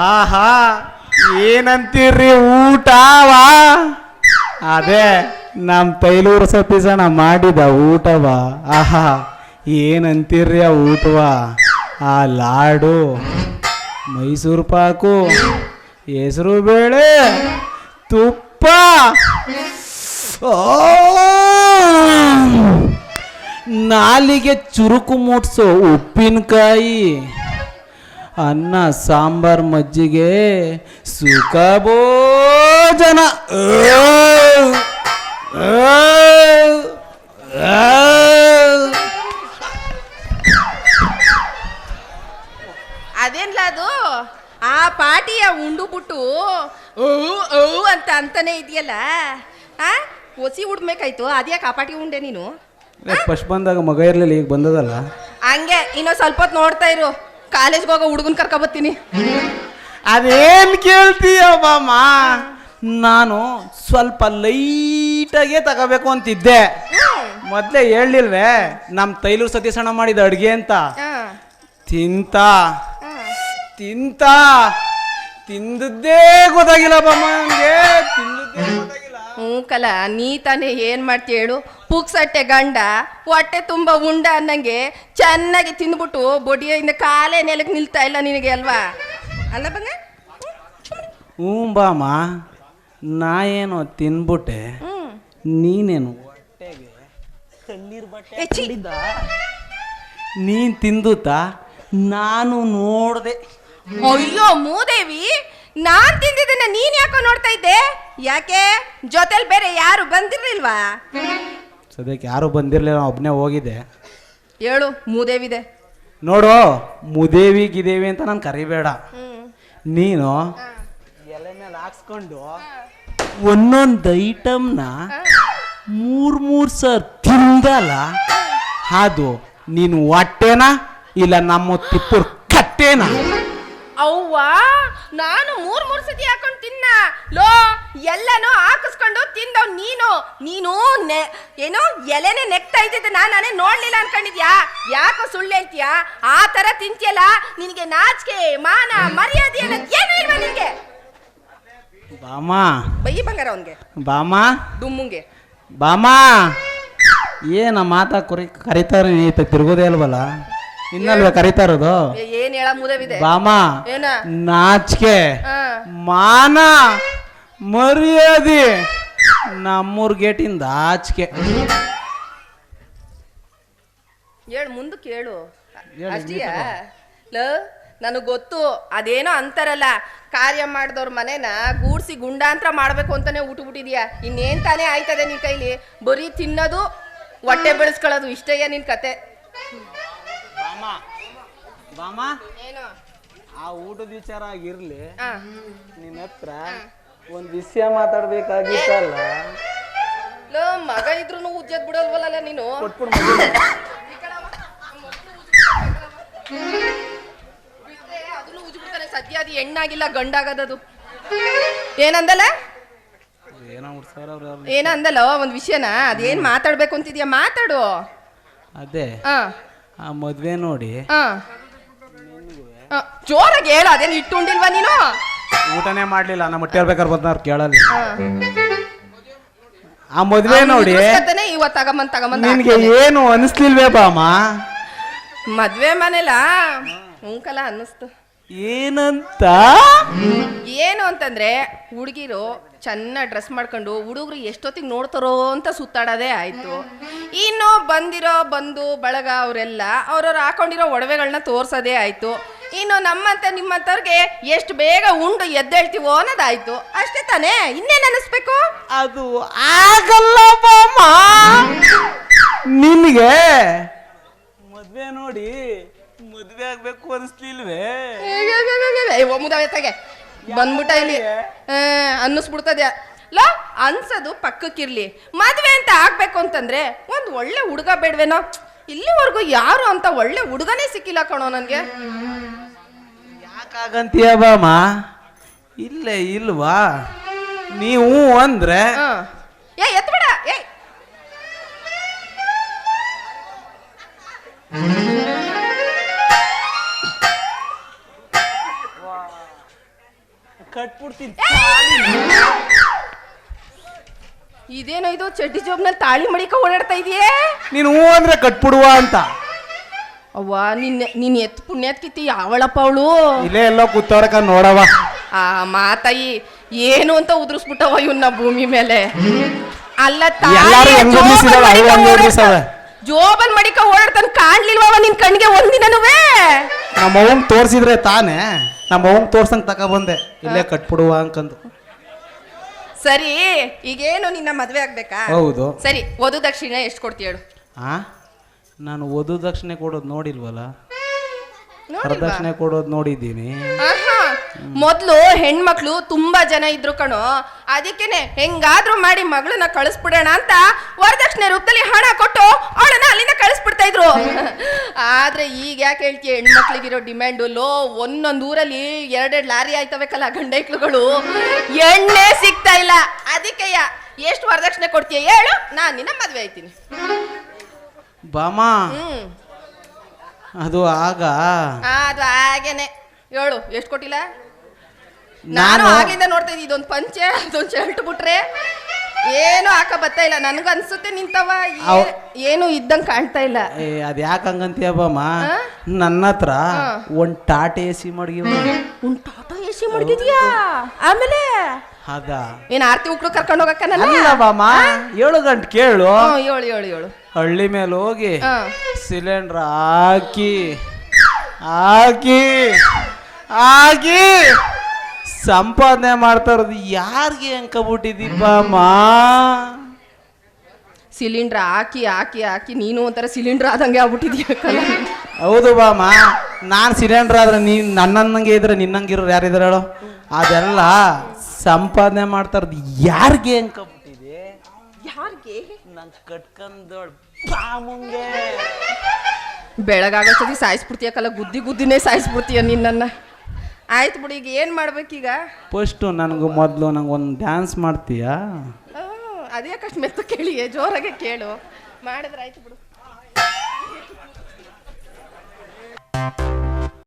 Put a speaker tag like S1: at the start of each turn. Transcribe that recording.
S1: ಆಹಾ ಏನಂತೀರ್ರಿ ಊಟವಾ ಅದೇ ನಮ್ಮ ತೈಲೂರು ಸತೀಸಣ್ಣ ಮಾಡಿದ ಊಟವಾ. ಆಹಾ ಏನಂತೀರ್ರಿ ಆ ಊಟವಾ? ಆ ಲಾಡು, ಮೈಸೂರು ಪಾಕು, ಹೆಸರು ಬೇಳೆ, ತುಪ್ಪ! ನಾಲಿಗೆ ಚುರುಕು ಮೂಡಿಸೋ ಉಪ್ಪಿನಕಾಯಿ. ಅನ್ನ ಸಾಂಬಾರ್ ಮಜ್ಜಿಗೆ ಸುಖ ಭೋಜನ!
S2: ಅದೇನ್ಲ ಅದು? ಆ ಪಾಟಿಯ ಉಂಡು ಬಿಟ್ಟು ಅಂತ ಅಂತಾನೆ ಇದೆಯಲ್ಲ? ಆ? ಒಸಿ ಉಡ್ಬೇಕಾಯ್ತು. ಅದ್ಯಾಕೆ ಆ ಪಾಟಿ ಉಂಡೆ ನೀನು?
S1: ಫಸ್ಟ್ ಬಂದಾಗ ಮಗ ಇರ್ಲಿಲ್ಲ ಈಗ ಬಂದದಲ್ಲ?
S2: ಹಂಗೆ ಇನ್ನೂ ಸ್ವಲ್ಪ ಹೊತ್ತು ನೋಡ್ತಾ ಇರು. ಕಾಲೇಜ್ಗೆ ಹೋಗೋ ಹುಡುಗನ್ ಕರ್ಕೊಬತ್ತೀನಿ.
S1: ಅದೇನ್ ಕೇಳ್ತೀಯ ಬಾಮ ನಾನು ಸ್ವಲ್ಪ ಲೈಟಾಗೆ ತಗೋಬೇಕು ಅಂತಿದ್ದೆ. ಮೊದ್ಲೇ ಹೇಳಿಲ್ವೇ ನಮ್ಮ ತೈಲೂರು ಸತೀಸಣ್ಣ ಮಾಡಿದ ಅಡುಗೆ ಅಂತ. ತಿಂತ. ತಿಂತ. ತಿಂದದ್ದೇ ಗೊತ್ತಾಗಿಲ್ಲ ಬಮ್ಮ ನಂಗೆ ತಿಂದದ್ದೇ ಗೊತ್ತಾಗಿಲ್ಲ.
S2: ಹ್ಞೂ ಕಲ ನೀ ತಾನೇ ಏನು ಮಾಡ್ತೀಯ ಹೇಳು. ಪುಕ್ಸಟ್ಟೆ ಗಂಡ ಹೊಟ್ಟೆ ತುಂಬ ಉಂಡ ಅನ್ನಂಗೆ ಚೆನ್ನಾಗಿ ತಿಂದ್ಬಿಟ್ಟು ಬೊಡಿಯಿಂದ ಕಾಲೇ ನೆಲಕ್ಕೆ ನಿಲ್ತಾ ಇಲ್ಲ ನಿನಗೆ ಅಲ್ವಾ? ಅಲ್ಲ ಬಂಗ?
S1: ಹ್ಞೂ ಬಾಮ ನಾ ಏನೋ ತಿನ್ಬಿಟ್ಟೆ ನೀನೇನು. ನೀನ್ ತಿಂದುತ್ತಾ? ನಾನು ನೋಡ್ದೆ.
S2: ಅಯ್ಯೋ ಮೂದೇವಿ ನಾನ್ ತಿಂದಿದ್ದನ್ನ ನೀನ್ ಯಾಕೋ ನೋಡ್ತಾ ಇದ್ದೆ? ಯಾಕೆ? ಜೊತೆಲ್ ಬೇರೆ ಯಾರು ಬಂದಿರ್ಲಿಲ್ವಾ?
S1: ಸದ್ಯಕ್ಕೆ ಯಾರು ಬಂದಿರಲಿಲ್ಲ ಒಬ್ಬನೇ ಹೋಗಿದ್ದೆ.
S2: ಹೇಳು ಮೂದೇವಿದೆ.
S1: ನೋಡು ಮುದೇವಿ ಗಿದೇವಿ ಅಂತ ನಾನು ಕರಿಬೇಡ. ನೀನು ಎಲೆ ಮೇಲೆ ಹಾಕ್ಸ್ಕೊಂಡು ಒಂದೊಂದು ಐಟಮ್ನ ಮೂರ್ ಮೂರ್ ಸರ್ ತಿಂದಲ್ಲ ಅದು ನೀನು ಹೊಟ್ಟೆನ ಇಲ್ಲ ನಮ್ಮ ತಿಪ್ಪುರ್ ಕಟ್ಟೆನ?
S2: ಅವ್ವ ನಾನು ಮೂರ್ ಮೂರ್ ಸತಿ ಹಾಕೊಂಡು ತಿನ್ನ. ಲೋ ಎಲ್ಲನೂ ಹಾಕಿಸ್ಕೊಂಡು ನೀನು ಏನೋ ಎಲೆನೆ ನೆಕ್ತಾ ಇದ್ದಿದ್ದೆ ನಾನು ನಾನೇ ನೋಡ್ಲಿಲ್ಲ ಅನ್ಕೊಂಡಿದ್ಯಾ? ಯಾಕೋ ಸುಳ್ಳು ಹೇಳ್ತೀಯಾ? ಆ ತರ ತಿಂತಿಯಲ್ಲ? ನಿನಗೆ ನಾಚಿಕೆ ಮಾನ ಮರ್ಯಾದೆ ಅನ್ನೋದು ಏನು ಇಲ್ವಾ ನಿನಗೆ?
S1: ಬಾಮಾ.
S2: ಬೈ ಬಂಗಾರ ಅವನ್ಗೆ.
S1: ಬಾಮಾ.
S2: ಡುಮ್ಮುಂಗೆ.
S1: ಬಾಮಾ. ಏನ ಮಾತಾ ಕುರಿ ಕರಿತಾರೆ ನೀತ ತಿರುಗೋದೇ ಅಲ್ವಲ್ಲ ಇನ್ನಲ್ವ ಕರಿತಾ ಇರೋದು
S2: ಏನ್ ಹೇಳ ಮುದವಿದೆ?
S1: ಬಾಮಾ.
S2: ಏನ?
S1: ನಾಚಿಕೆ ಮಾನ ಮರ್ಯಾದೆ ನಮ್ಮೂರ್ ಗೇಟಿಂದ ಆಚೆಗೆ.
S2: ಹೇಳು ಮುಂದೆ ಕೇಳು.
S1: ಹೇಳು,
S2: ಅಷ್ಟೀಯಾ ಲ ನನಗೆ ಗೊತ್ತು ಅದೇನೋ ಅಂತಾರಲ್ಲ ಕಾರ್ಯ ಮಾಡಿದವ್ರ ಮನೇನ ಗೂಡ್ಸಿ ಗುಂಡಾಂತರ ಮಾಡ್ಬೇಕು ಅಂತಾನೆ ಊಟಬಿಟ್ಟಿದ್ಯಾ ಇನ್ನೇನ್ ತಾನೇ ಆಯ್ತದೆ ನಿನ್ ಕೈಲಿ? ಬರೀ ತಿನ್ನೋದು ಹೊಟ್ಟೆ ಬೆಳೆಸ್ಕೊಳ್ಳೋದು ಇಷ್ಟಯ್ಯ ನಿನ್ ಕತೆ?
S1: ಬಾಮ ಬಾಮ
S2: ಏನು?
S1: ಆ ಊಟದ ವಿಚಾರ ಆಗಿರ್ಲಿ
S2: ಆ,
S1: ನಿನ್ನ ಹತ್ರ ಒಂದ್ ವಿಷಯ ಮಾತಾಡ್ಬೇಕಾಗಿತ್ತಲ್ಲ?
S2: ಲೋ ಮಗ ಇದ್ರು ಉಜ್ಜದ್ ಬಿಡಲ್ವಲ್ಲ ನೀನು?
S1: ಕೊಟ್ಬಿಡು ಮಗುನ.
S2: ಬಿಟ್ರೆ ಅದನ್ನು ಉಜ್ಬಿಡ್ತಾನೆ ಸದ್ಯ ಅದು ಹೆಣ್ಣಾಗಿಲ್ಲ ಗಂಡಾಗದದು. ಏನಂದಲ್ಲ?
S1: ಏನೋ ಉಡ್ಸಾರ ಅವ್ರು ಯಾರು?
S2: ಏನಂದಲ್ಲ ಒಂದ್ ವಿಷಯನ? ಅದೇನ್ ಮಾತಾಡ್ಬೇಕು ಅಂತಿದ್ಯಾ? ಮಾತಾಡು.
S1: ಅದೇ
S2: ಆ
S1: ಆ ಮದ್ವೆ ನೋಡಿ.
S2: ಆ. ಆ, ಜೋರಾಗಿ ಹೇಳ ಅದೇನು ಇಟ್ಟುಂಡಿಲ್ವಾ ನೀನು?
S1: ಊಟನೇ ಮಾಡ್ಲಿಲ್ಲ ನಮ್ಮ ಹೇಳ್ಬೇಕಾರ ಬೇಕಾದ್ರೆ ಬಂದವ್ರು ಕೇಳಲ್ಲ.
S2: ಆ.
S1: ಮದ್ವೆ ನೋಡಿ
S2: ಅದನ್ನೇ ಇವತ್ತು ತಗೊಂಬಂದ್ ತಗೊಂಬಂದ್
S1: ನಿನ್ಗೆ
S2: ಹಾಕ್ತಾನೆ.
S1: ಏನು ಅನಿಸ್ಲಿಲ್ವೇ ಬಾಮ?
S2: ಮದ್ವೆ ಮನೇಲ? ಹುಂಕಲ ಅನ್ನಿಸ್ತು.
S1: ಏನಂತ?
S2: ಏನು ಅಂತಂದ್ರೆ ಹುಡುಗಿರು ಚೆನ್ನಾಗಿ ಡ್ರೆಸ್ ಮಾಡ್ಕೊಂಡು ಹುಡುಗರು ಎಷ್ಟೊತ್ತಿಗೆ ನೋಡ್ತಾರೋ ಅಂತ ಸುತ್ತಾಡೋದೇ ಆಯ್ತು. ಇನ್ನು ಬಂದಿರೋ ಬಂದು ಬಳಗ ಅವರೆಲ್ಲ ಅವ್ರವ್ರು ಹಾಕೊಂಡಿರೋ ಒಡವೆಗಳನ್ನ ತೋರ್ಸೋದೇ ಆಯ್ತು. ಇನ್ನು ನಮ್ಮಂತ ನಿಮ್ಮಂತವ್ರಿಗೆ ಎಷ್ಟು ಬೇಗ ಉಂಡು ಎದ್ದೇಳ್ತೀವೋ ಅನ್ನೋದಾಯ್ತು. ಅಷ್ಟೇ ತಾನೇ? ಇನ್ನೇನು ಅನಿಸ್ಬೇಕು?
S1: ಅದು ಆಗಲ್ಲ ಬಾಮ ನಿನ್ಗೆ ಮದ್ವೆ ನೋಡಿ ಮದ್ವೆ ಆಗ್ಬೇಕು ಅನಿಸ್ಲಿಲ್ವೇ?
S2: ಮುದಾವೆತ್ತಾಗೆ ಬಂದ್ಬಿಟ್ಟ ಇಲ್ಲಿ ಆ, ಅನ್ನಿಸ್ಬಿಡ್ತದೆ. ಲೋ ಅನ್ಸೋದು ಪಕ್ಕಕ್ಕಿರ್ಲಿ. ಮದ್ವೆ ಅಂತ ಆಗ್ಬೇಕು ಅಂತಂದ್ರೆ ಒಂದು ಒಳ್ಳೆ ಹುಡುಗ ಬೇಡ್ವೇನೋ? ಇಲ್ಲಿವರೆಗೂ ಯಾರು ಅಂತ ಒಳ್ಳೆ ಹುಡುಗನೇ ಸಿಕ್ಕಿಲ್ಲ ಕಣೋ ನನಗೆ.
S1: ಯಾಕಾಗಂತೀಯ ಬಾಮ? ಇಲ್ಲೇ ಇಲ್ವಾ? ನೀವು ಅಂದ್ರೆ
S2: ಏ ಎತ್ಬೇಡ. ಏ.
S1: ಕಟ್ಬಿಡ್ತೀನಿ.
S2: ಇದೇನೋ ಇದು ಚಡ್ಡಿ ಜೋಬ್ನಲ್ಲಿ ತಾಳಿ ಮಡಿಕ ಓಡಾಡ್ತಾ ಇದೆಯೇ?
S1: ನೀನು ಹೂ ಅಂದ್ರೆ ಕಟ್ಬಿಡುವ ಅಂತ.
S2: ಅವ್ವ ನಿನ್ನ ನೀನ್ ಎತ್ ಪುಣ್ಯತ್ಕಿತಿ ಯಾವಳಪ್ಪ ಅವಳು?
S1: ಇಲ್ಲೇ ಎಲ್ಲೋ ಕೂತವ್ರಕ ನೋಡವ
S2: ಆ ಮಾತಾಯಿ ಏನು ಅಂತ ಉದುರಿಸ್ಬಿಟ್ಟವ ಇವನ್ನ ಭೂಮಿ ಮೇಲೆ. ಅಲ್ಲ
S1: ಎಲ್ಲಾರು ಹೆಂಗ್ ಉದ್ರಿಸಿದಾವ, ಅವ್ಳು ಹಂಗ್ ಉದ್ರಿಸವೆ.
S2: ಜೋಬಲ್ ಮಡಿಕ ಓಡಾಡ್ತಾನ ಕಾಣ್ಲಿಲ್ವವ ನಿನ್ ಕಣ್ಗೆ ಒಂದಿನನುವೆ?
S1: ನಮ್ಮ ಅವ್ವಂಗ್ ತೋರ್ಸಿದ್ರೆ ತಾನೇ. ನಮ್ಮ ಅವ್ವಂಗ್ ತೋರ್ಸಂಗ್ ತಕ ಬಂದೆ. ಇಲ್ಲೇ ಕಟ್ಬಿಡುವ ಅನ್ಕಂದು
S2: ಸರಿ ಈಗೇನು ನಿನ್ನ ಮದ್ವೆ ಆಗ್ಬೇಕಾ?
S1: ಹೌದು.
S2: ಸರಿ ವಧು ದಕ್ಷಿಣ ಎಷ್ಟು ಕೊಡ್ತೀಯ ಹೇಳು?
S1: ಆ? ನಾನು ವಧು ದಕ್ಷಿಣೆ ಕೊಡೋದು ನೋಡಿಲ್ವಲ್ಲ?
S2: ನೋಡಿಲ್ವಾ?
S1: ವರದಕ್ಷಿಣೆ ಕೊಡೋದು ನೋಡಿದ್ದೀನಿ.
S2: ಆಹಾ. ಮೊದ್ಲು ಹೆಣ್ಮಕ್ಳು ತುಂಬಾ ಜನ ಇದ್ರು ಕಣೋ. ಅದಕ್ಕೇನೆ ಹೆಂಗಾದ್ರೂ ಮಾಡಿ ಮಗಳನ್ನ ಕಳಿಸ್ಬಿಡೋಣ ಅಂತ ವರದಕ್ಷಿಣೆ ರೂಪದಲ್ಲಿ ಹಣ ಕೊಟ್ಟು ಅವಳನ್ನ ಅಲ್ಲಿಂದ ಕಳಿಸ್ಬಿಡ್ತಾ ಇದ್ರು. ಆದ್ರೆ ಈಗ ಯಾಕೆ ಹೇಳ್ತೀಯ ಹೆಣ್ಮಕ್ಳಿಗಿರೋ ಡಿಮ್ಯಾಂಡ್ ಲೋ ಒಂದೊಂದ್ ಊರಲ್ಲಿ ಎರಡೆರಡು ಲಾರಿ ಆಯ್ತವೇಕಲ್ಲ ಕಲ ಗಂಡೈಕ್ಳುಗಳು. ಎಣ್ಣೆ ಸಿಗ್ತಾ ಇಲ್ಲ. ಅದಕ್ಕೆಯ ಎಷ್ಟು ವರದಕ್ಷಿಣೆ ಕೊಡ್ತೀಯ ಹೇಳು ನಾನು ನಿನ್ನ ಮದ್ವೆ ಆಯ್ತೀನಿ.
S1: ಬಾಮಾ.
S2: ಹ್ಮ್.
S1: ಅದು ಆಗ.
S2: ಅದು ಹಾಗೇನೆ. ಹೇಳು ಎಷ್ಟು ಕೊಟ್ಟಿಲ್ಲ? ನಾನು ಆಗಿಂದ ನೋಡ್ತಾ ಇದ್ದೀನಿ ಇದೊಂದು ಪಂಚೆ ಅದೊಂದು ಶರ್ಟ್ ಬಿಟ್ರೆ ಏನು ಹಾಕ ಬರ್ತಾ ಇಲ್ಲ. ನನಗನ್ಸುತ್ತೆ ನಿಂತವ ಏನು ಇದ್ದಂಗ್ ಕಾಣ್ತಾ ಇಲ್ಲ.
S1: ಏ ಅದ್ ಯಾಕೆ ಹಂಗಂತೀಯ ಬಾಮ ನನ್ನ ಹತ್ರ ಒಂದ್ ಟಾಟಾ ಎ ಸಿ ಮಡಗಿ
S2: ಒಂದು ಟಾಟಾ ಎ ಸಿ ಮಡಗಿದ್ಯಾ ಆಮೇಲೆ?
S1: ಅದ
S2: ಏನು ಆರ್ತಿ ಉಕ್ಳು ಕರ್ಕೊಂಡು
S1: ಬಾಮ ಏಳು ಗಂಟೆ ಕೇಳು.
S2: ಏಳು ಏಳು ಏಳು.
S1: ಹಳ್ಳಿ ಮೇಲೆ ಹೋಗಿ ಸಿಲಿಂಡ್ರ್ ಹಾಕಿ ಹಾಕಿ. ಹಾಕಿ ಸಂಪಾದನೆ ಮಾಡ್ತಾ ಇರೋದು ಯಾರಿಗೆ ಮಾ
S2: ಸಿಲಿಂಡ್ರ್ ಹಾಕಿ ಹಾಕಿ ಹಾಕಿ ನೀನು ಒಂಥರ ಸಿಲಿಂಡರ್ ಆದಂಗೆ ಆಗ್ಬಿಟ್ಟಿದ್ಯಾ
S1: ಹೌದು ಬಾಮ ನಾನು ಸಿಲಿಂಡರ್ ಆದ್ರೆ ನೀನ್ ನನ್ನಂಗೆ ಇದ್ರೆ ನಿನ್ನಂಗಿರೋ ಯಾರಿದಾರೆ ಹೇಳು? ಅದೆಲ್ಲ ಸಂಪಾದನೆ ಮಾಡ್ತಾ ಇರೋದು ಯಾರಿಗೆ ಅಂಕಬಿಟ್ಟಿದೆ
S2: ಯಾರಿಗೆ?
S1: ನಂಗೆ ಕಟ್ಕೊಂಡೋಳ್ ಪಾಮುಂಗೆ
S2: ಬೆಳಗಾಗೋಷ್ಟೊತ್ತಿ ಸಾಯಿಸ್ಬಿಡ್ತೀಯಕ್ಕಲ್ಲ ಗುದ್ದಿ ಗುದ್ದಿನೇ ಸಾಯಿಸ್ಬಿಡ್ತೀಯ ನಿನ್ನನ್ನ. ಆಯ್ತು ಬಿಡಿ ಈಗ ಏನು ಮಾಡ್ಬೇಕೀಗ
S1: ಫಸ್ಟ್ ನನಗೆ ಮೊದಲು ನಂಗೆ ಒಂದು ಡ್ಯಾನ್ಸ್ ಮಾಡ್ತೀಯಾ?
S2: ಅದೇ ಕಷ್ಟ ಮೆತ್ತ ಕೇಳಿ ಜೋರಾಗೆ ಕೇಳು. ಮಾಡಿದ್ರೆ ಆಯ್ತು ಬಿಡು.